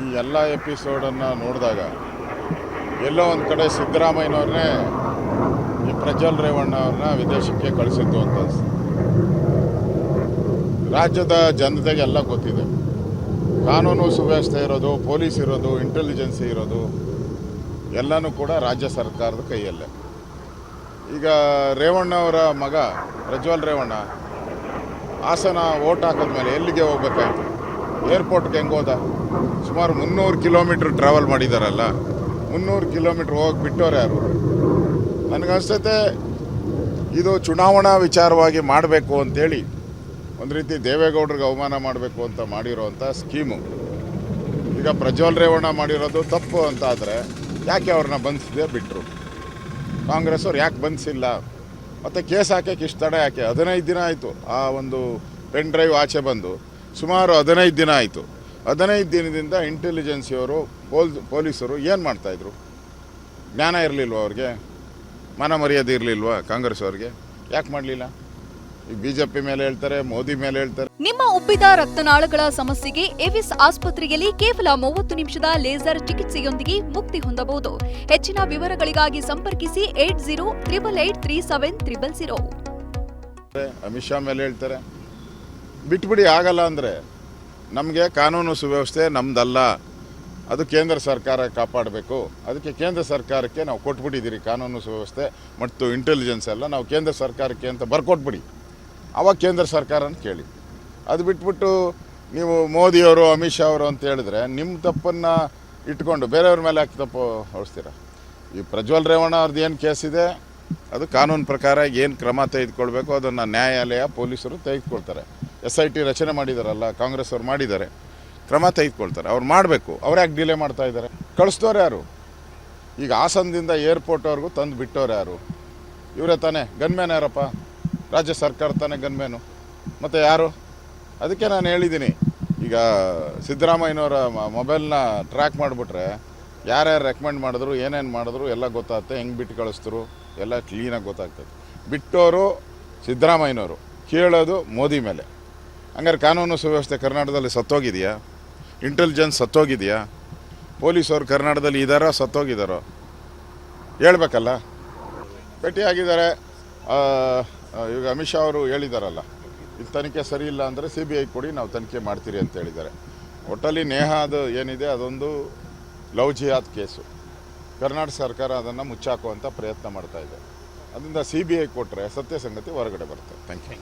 ಈ ಎಲ್ಲ ಎಪಿಸೋಡನ್ನು ನೋಡಿದಾಗ ಎಲ್ಲೋ ಒಂದು ಕಡೆ ಸಿದ್ದರಾಮಯ್ಯನವ್ರನ್ನೇ ಈ ಪ್ರಜ್ವಲ್ ರೇವಣ್ಣ ಅವ್ರನ್ನ ವಿದೇಶಕ್ಕೆ ಕಳಿಸಿದ್ದು ಅಂತ ರಾಜ್ಯದ ರಾಜ್ಯದ ಜನತೆಗೆಲ್ಲ ಗೊತ್ತಿದೆ. ಕಾನೂನು ಸುವ್ಯವಸ್ಥೆ ಇರೋದು, ಪೊಲೀಸ್ ಇರೋದು ಇಂಟೆಲಿಜೆನ್ಸಿ ಇರೋದು, ಎಲ್ಲನೂ ಕೂಡ ರಾಜ್ಯ ಸರ್ಕಾರದ ಕೈಯಲ್ಲೇ. ಈಗ ರೇವಣ್ಣ ಅವರ ಮಗ ಪ್ರಜ್ವಲ್ ರೇವಣ್ಣ ಹಾಸನ ಓಟ್ ಹಾಕಿದ್ಮೇಲೆ ಎಲ್ಲಿಗೆ ಹೋಗ್ಬೇಕಾಯ್ತು? ಏರ್ಪೋರ್ಟ್ಗೆ ಹೆಂಗೆ ಹೋದ? ಸುಮಾರು ಮುನ್ನೂರು ಕಿಲೋಮೀಟ್ರ್ ಟ್ರಾವೆಲ್ ಮಾಡಿದಾರಲ್ಲ. ಮುನ್ನೂರು ಕಿಲೋಮೀಟ್ರ್ ಹೋಗಿ ಬಿಟ್ಟವ್ರು ಯಾರು? ನನಗನ್ಸ್ತೈತೆ ಇದು ಚುನಾವಣಾ ವಿಚಾರವಾಗಿ ಮಾಡಬೇಕು ಅಂತೇಳಿ ಒಂದು ರೀತಿ ದೇವೇಗೌಡರಿಗೆ ಅವಮಾನ ಮಾಡಬೇಕು ಅಂತ ಮಾಡಿರೋವಂಥ ಸ್ಕೀಮು. ಈಗ ಪ್ರಜ್ವಲ್ ರೇವಣ್ಣ ಮಾಡಿರೋದು ತಪ್ಪು ಅಂತ ಆದರೆ ಯಾಕೆ ಅವ್ರನ್ನ ಬಂಧಿಸಿದೆ ಬಿಟ್ಟರು ಕಾಂಗ್ರೆಸ್ ಅವ್ರು ಯಾಕೆ ಬಂಧಿಸಿಲ್ಲ? ಮತ್ತು ಕೇಸ್ ಹಾಕೋಕೆ ಇಷ್ಟು ತಡೆ ಯಾಕೆ? ಹದಿನೈದು ದಿನ ಆಯಿತು ಆ ಒಂದು ಪೆನ್ ಡ್ರೈವ್ ಆಚೆ ಬಂದು. ಸುಮಾರು ಹದಿನೈದು ದಿನ ಆಯಿತು. ಹದಿನೈದು ದಿನದಿಂದ ಇಂಟೆಲಿಜೆನ್ಸಿಯವರು ಪೋಲ್ ಪೊಲೀಸರು ಏನು ಮಾಡ್ತಾಯಿದ್ರು ಜ್ಞಾನ ಇರಲಿಲ್ವ ಅವ್ರಿಗೆ? ಮನ ಮರ್ಯಾದೆ ಇರಲಿಲ್ವಾ ಕಾಂಗ್ರೆಸ್ ಅವ್ರಿಗೆ? ಯಾಕೆ ಮಾಡಲಿಲ್ಲ? ಈ ಬಿ ಜೆ ಪಿ ಮೇಲೆ ಹೇಳ್ತಾರೆ ಮೋದಿ ಮೇಲೆ ಹೇಳ್ತಾರೆ. ನಿಮ್ಮ ಉಬ್ಬಿದ ರಕ್ತನಾಳಗಳ ಸಮಸ್ಯೆಗೆ ಎವಿಸ್ ಆಸ್ಪತ್ರೆಯಲ್ಲಿ ಕೇವಲ ಮೂವತ್ತು ನಿಮಿಷದ ಲೇಸರ್ ಚಿಕಿತ್ಸೆಯೊಂದಿಗೆ ಮುಕ್ತಿ ಹೊಂದಬಹುದು. ಹೆಚ್ಚಿನ ವಿವರಗಳಿಗಾಗಿ ಸಂಪರ್ಕಿಸಿ eight zero triple eight three seven triple zero. Amit Shah ಮೇಲೆ ಹೇಳ್ತಾರೆ. ಬಿಟ್ಬಿಡಿ, ಆಗಲ್ಲ ಅಂದರೆ ನಮಗೆ ಕಾನೂನು ಸುವ್ಯವಸ್ಥೆ ನಮ್ದಲ್ಲ. ಅದು ಕೇಂದ್ರ ಸರ್ಕಾರ ಕಾಪಾಡಬೇಕು. ಅದಕ್ಕೆ ಕೇಂದ್ರ ಸರ್ಕಾರಕ್ಕೆ ನಾವು ಕೊಟ್ಬಿಟ್ಟಿದ್ದೀರಿ ಕಾನೂನು ಸುವ್ಯವಸ್ಥೆ ಮತ್ತು ಇಂಟೆಲಿಜೆನ್ಸ್ ಎಲ್ಲ. ನಾವು ಕೇಂದ್ರ ಸರ್ಕಾರಕ್ಕೆ ಅಂತ ಬರ್ಕೊಟ್ಬಿಡಿ. ಅವಾಗ ಕೇಂದ್ರ ಸರ್ಕಾರನ ಕೇಳಿ. ಅದು ಬಿಟ್ಬಿಟ್ಟು ನೀವು ಮೋದಿಯವರು, ಅಮಿತ್ ಶಾ ಅವರು ಅಂತ ಹೇಳಿದ್ರೆ ನಿಮ್ಮ ತಪ್ಪನ್ನು ಇಟ್ಕೊಂಡು ಬೇರೆಯವ್ರ ಮೇಲೆ ಯಾಕೆ ತಪ್ಪು ಹೊರಿಸ್ತೀರ? ಈ ಪ್ರಜ್ವಲ್ ರೇವಣ್ಣ ಅವ್ರದ್ದು ಏನು ಕೇಸ್ ಇದೆ? ಅದು ಕಾನೂನು ಪ್ರಕಾರ ಏನು ಕ್ರಮ ತೆಗೆದುಕೊಳ್ಬೇಕು, ಅದನ್ನು ನ್ಯಾಯಾಲಯ, ಪೊಲೀಸರು ತೆಗೆದುಕೊಳ್ತಾರೆ. ಎಸ್ ಐ ಟಿ ರಚನೆ ಮಾಡಿದಾರಲ್ಲ, ಕಾಂಗ್ರೆಸ್ ಅವ್ರು ಮಾಡಿದ್ದಾರೆ, ಕ್ರಮ ತೆಗೆದುಕೊಳ್ತಾರೆ. ಅವ್ರು ಮಾಡಬೇಕು, ಅವ್ರು ಯಾಕೆ ಡಿಲೇ ಮಾಡ್ತಾ ಇದ್ದಾರೆ? ಕಳಿಸ್ದವ್ರು ಯಾರು? ಈಗ ಹಾಸನದಿಂದ ಏರ್ಪೋರ್ಟ್ವರೆಗೂ ತಂದು ಬಿಟ್ಟವ್ರು ಯಾರು? ಇವರೇ ತಾನೇ, ಗನ್ಮ್ಯಾನ್ ಯಾರಪ್ಪ? ರಾಜ್ಯ ಸರ್ಕಾರ ತಾನೇ ಗನ್ಮ್ಯಾನು. ಮತ್ತು ಯಾರು? ಅದಕ್ಕೆ ನಾನು ಹೇಳಿದ್ದೀನಿ. ಈಗ ಸಿದ್ದರಾಮಯ್ಯನವರ ಮೊಬೈಲ್ನ ಟ್ರ್ಯಾಕ್ ಮಾಡಿಬಿಟ್ರೆ, ಯಾರ್ಯಾರು ರೆಕಮೆಂಡ್ ಮಾಡಿದ್ರು, ಏನೇನು ಮಾಡಿದ್ರು, ಎಲ್ಲ ಗೊತ್ತಾಗುತ್ತೆ, ಹೆಂಗೆ ಬಿಟ್ಟು ಕಳಿಸ್ತರು ಎಲ್ಲ ಕ್ಲೀನಾಗಿ ಗೊತ್ತಾಗ್ತದೆ. ಬಿಟ್ಟೋರು ಸಿದ್ದರಾಮಯ್ಯನವರು, ಕೇಳೋದು ಮೋದಿ ಮೇಲೆ. ಹಂಗಾರೆ ಕಾನೂನು ಸುವ್ಯವಸ್ಥೆ ಕರ್ನಾಟಕದಲ್ಲಿ ಸತ್ತೋಗಿದೆಯಾ? ಇಂಟೆಲಿಜೆನ್ಸ್ ಸತ್ತೋಗಿದೆಯಾ? ಪೊಲೀಸವ್ರು ಕರ್ನಾಟಕದಲ್ಲಿ ಇದ್ದಾರೋ ಸತ್ತೋಗಿದ್ದಾರೋ ಹೇಳ್ಬೇಕಲ್ಲ? ಭೇಟಿಯಾಗಿದ್ದಾರೆ. ಈಗ ಅಮಿತ್ ಶಾ ಅವರು ಹೇಳಿದಾರಲ್ಲ, ಇದು ತನಿಖೆ ಸರಿ ಇಲ್ಲ ಅಂದರೆ ಸಿ ಬಿ ಐ ಕೊಡಿ, ನಾವು ತನಿಖೆ ಮಾಡ್ತೀರಿ ಅಂತ ಹೇಳಿದ್ದಾರೆ. ಒಟ್ಟಲ್ಲಿ ನೇಹ ಅದು ಏನಿದೆ, ಅದೊಂದು ಲವ್ ಜಿಹಾದ್ ಕೇಸು. ಕರ್ನಾಟಕ ಸರ್ಕಾರ ಅದನ್ನು ಮುಚ್ಚಾಕುವಂಥ ಪ್ರಯತ್ನ ಮಾಡ್ತಾ ಇದೆ. ಅದರಿಂದ ಸಿ ಬಿ ಐ ಕೊಟ್ಟರೆ ಸತ್ಯ ಸಂಗತಿ ಹೊರಗಡೆ ಬರುತ್ತೆ. Thank you